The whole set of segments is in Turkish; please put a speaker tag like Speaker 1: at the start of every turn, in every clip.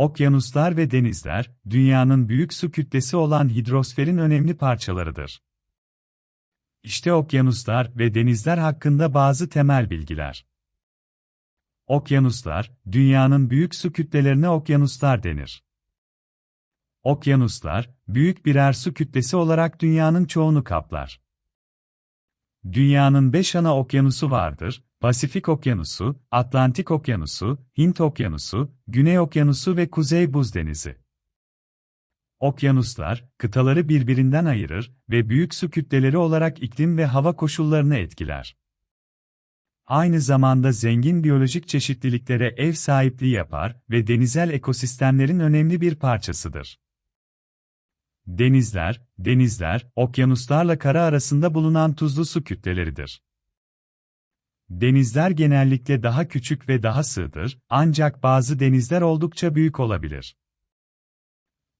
Speaker 1: Okyanuslar ve denizler, dünyanın büyük su kütlesi olan hidrosferin önemli parçalarıdır. İşte okyanuslar ve denizler hakkında bazı temel bilgiler. Okyanuslar, dünyanın büyük su kütlelerine okyanuslar denir. Okyanuslar, büyük birer su kütlesi olarak dünyanın çoğunu kaplar. Dünyanın beş ana okyanusu vardır, Pasifik Okyanusu, Atlantik Okyanusu, Hint Okyanusu, Güney Okyanusu ve Kuzey Buz Denizi. Okyanuslar, kıtaları birbirinden ayırır ve büyük su kütleleri olarak iklim ve hava koşullarını etkiler. Aynı zamanda zengin biyolojik çeşitliliklere ev sahipliği yapar ve denizel ekosistemlerin önemli bir parçasıdır. Denizler, denizler, okyanuslarla kara arasında bulunan tuzlu su kütleleridir. Denizler genellikle daha küçük ve daha sığdır, ancak bazı denizler oldukça büyük olabilir.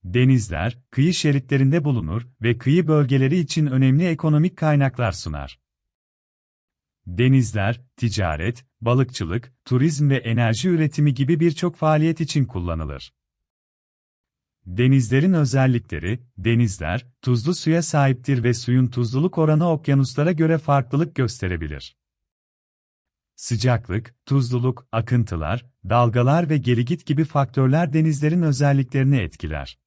Speaker 1: Denizler, kıyı şeritlerinde bulunur ve kıyı bölgeleri için önemli ekonomik kaynaklar sunar. Denizler, ticaret, balıkçılık, turizm ve enerji üretimi gibi birçok faaliyet için kullanılır. Denizlerin özellikleri, denizler, tuzlu suya sahiptir ve suyun tuzluluk oranı okyanuslara göre farklılık gösterebilir. Sıcaklık, tuzluluk, akıntılar, dalgalar ve geligit gibi faktörler denizlerin özelliklerini etkiler.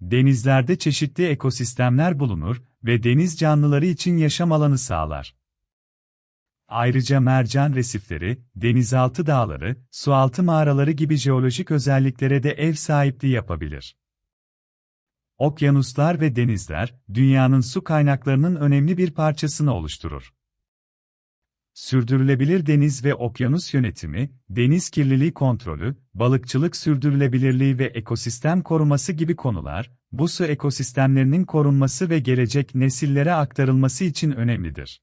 Speaker 1: Denizlerde çeşitli ekosistemler bulunur ve deniz canlıları için yaşam alanı sağlar. Ayrıca mercan resifleri, denizaltı dağları, sualtı mağaraları gibi jeolojik özelliklere de ev sahipliği yapabilir. Okyanuslar ve denizler, dünyanın su kaynaklarının önemli bir parçasını oluşturur. Sürdürülebilir deniz ve okyanus yönetimi, deniz kirliliği kontrolü, balıkçılık sürdürülebilirliği ve ekosistem koruması gibi konular, bu su ekosistemlerinin korunması ve gelecek nesillere aktarılması için önemlidir.